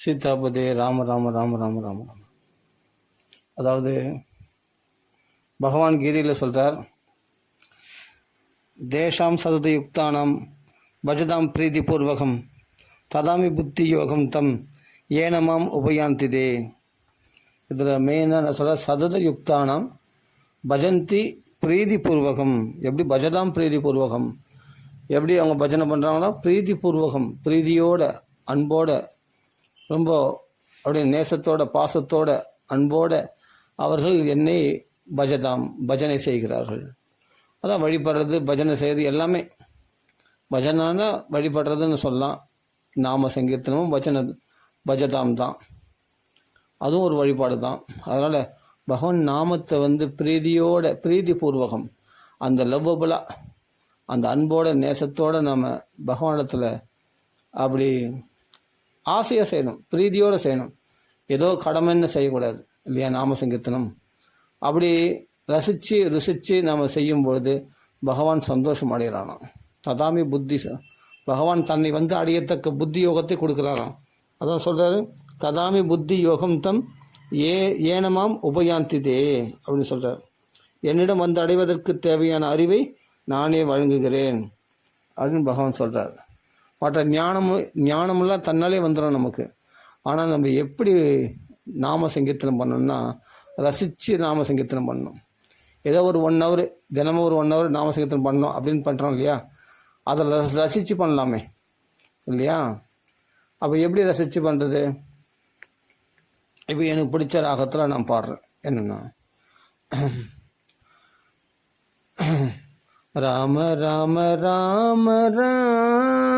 சீதாபதே ராம ராம ராம ராம ராம ராம. அதாவது பகவான் கீதையில் சொல்கிறார் தேஷாம் சதத யுக்தானாம் பஜதாம் பிரீதி பூர்வகம் ததாமி புத்தி யோகம் தம் ஏனமாம் உபயாந்திதே. இதில் மெயினாக நான் சொல்ல சதத யுக்தானாம் பஜந்தி பிரீதி பூர்வகம். எப்படி பஜதாம் பிரீதி பூர்வகம்? எப்படி அவங்க பஜனை பண்ணுறாங்களோ பிரீதி பூர்வகம் பிரீதியோட அன்போட ரொம்ப அப்படியே நேசத்தோட பாசத்தோட அன்போட அவர்கள் என்னை பஜதாம் பஜனை செய்கிறார்கள். அதான் வழிபடுறது பஜனை செய்கிறது எல்லாமே. பஜனான வழிபடுறதுன்னு சொல்லலாம். நாம சங்கீர்த்தனமும் பஜனை பஜதாம் தான். அதுவும் ஒரு வழிபாடு தான். அதனால் பகவான் நாமத்தை வந்து பிரீதியோட பிரீதி பூர்வகம். அந்த லவ்வபுளாக அந்த அன்போட நேசத்தோடு நம்ம பகவானத்தில் அப்படி ஆசையாக செய்யணும் பிரீதியோடு செய்யணும். ஏதோ கடமைன்னு செய்யக்கூடாது இல்லையா நாம சங்கீர்த்தனம்? அப்படி ரசித்து ருசித்து நாம் செய்யும்பொழுது பகவான் சந்தோஷம் அடைகிறானோ ததாமி புத்தி ச- பகவான் தன்னை வந்து அடையத்தக்க புத்தி யோகத்தை கொடுக்குறாராம். அதான் சொல்கிறாரு ததாமி புத்தி யோகம் தம் ஏ ஏனமாம் உபயாந்திதே அப்படின்னு சொல்கிறார் என்னிடம் வந்து அடைவதற்கு தேவையான அறிவை நானே வழங்குகிறேன் அப்படின்னு பகவான் சொல்கிறார் மற்ற ஞானமும் ஞானமெல்லாம் தன்னாலே வந்துடும் நமக்கு. ஆனால் நம்ம எப்படி நாம சங்கீர்த்தனம் பண்ணணும்னா ரசித்து நாம சங்கீர்த்தனம் பண்ணணும். ஏதோ ஒரு ஒன் ஹவர் தினமும் ஒரு ஒன் ஹவர் நாம சங்கீர்த்தனம் பண்ணணும் அப்படின்னு பண்ணுறோம் இல்லையா? அதை ரசி- ரசித்து பண்ணலாமே இல்லையா? அப்போ எப்படி ரசித்து பண்ணுறது இப்போ எனக்கு பிடிச்ச ராகத்தில் நான் பாடுறேன். என்னென்னா ராம ராம ராம ராம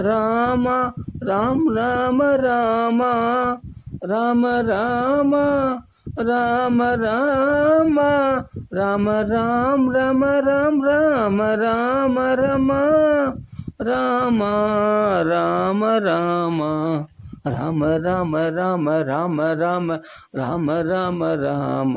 రామ రామ రామ రామ రామ రామ రామ రామ రామ రామ రమ రామ రామ రామ రమ రామ రామ రామ రామ రామ రామ రామ రామ రామ రామ రామ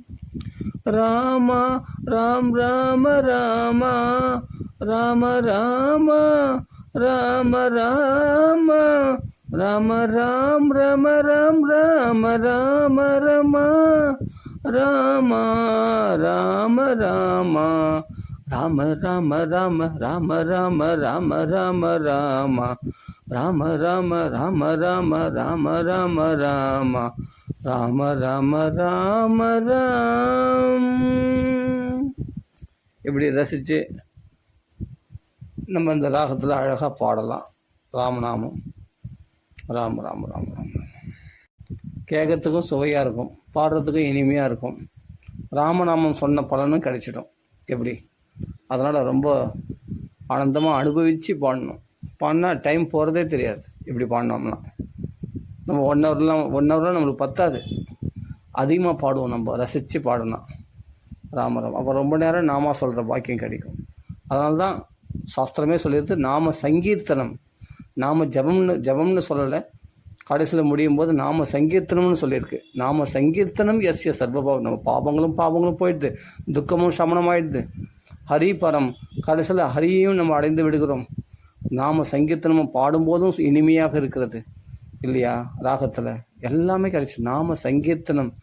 రామ రామ రామ రామ రామ రామ రామ రామ రామ రామ రమ రామ రామ రామ రమ రామ రామ రామ రామ రామ రామ రామ రామ రామ రామ రామ ராம ராம ராம ராம ராம ராம ராம. ராம ராம ராம ராம். இப்படி ரசித்து நம்ம இந்த ராகத்தில் அழகாக பாடலாம். ராமநாமம். ராம ராம ராம ராம. கேட்கறதுக்கும் சுவையாக இருக்கும். பாடுறதுக்கும் இனிமையாக இருக்கும். ராமநாமம் சொன்ன பலனும் கிடைச்சிடும். எப்படி? அதனால் ரொம்ப ஆனந்தமாக அனுபவித்து பாடணும். பாடினா டைம் போகிறதே தெரியாது. இப்படி பாடினோம்னா நம்ம ஒன் ஹவர்லாம் ஒன் ஹவர்லாம் நம்மளுக்கு பத்தாது. அதிகமாக பாடுவோம் நம்ம. ரசித்து பாடணும். ராமரம் அப்போ ரொம்ப நேரம் நாம சொல்கிற பாக்கியம் கிடைக்கும். அதனால தான் சாஸ்திரமே சொல்லியிருக்கு நாம சங்கீர்த்தனம். நாம ஜபம்னு ஜபம்னு சொல்லலை. கடைசியில் முடியும் போது நாம சங்கீர்த்தனம்னு சொல்லியிருக்கு. நாம சங்கீர்த்தனம் எஸ்ய சர்வபாவம் நம்ம பாவங்களும் பாவங்களும் போயிடுது. துக்கமும் சமணமாயிடுது. ஹரி பரம் கடைசியில் ஹரியையும் நம்ம அடைந்து விடுகிறோம். நாம் சங்கீதத்தை பாடும்போதும் இனிமையாக இருக்கிறது. இல்லையா? ராகத்தில். எல்லாமே கிடைச்சி. நாம சங்கீர்த்தனம்.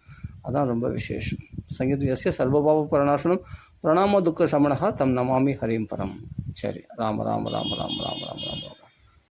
அதான் ரொம்ப விசேஷம். சங்கீதம் எஸ்ய சர்வபாப பிரணாசனம் பிரணாம துக்க சமணகா தம் நமாமி ஹரிம் பரம். சரி. ராம ராம ராம ராம ராம ராம ராம.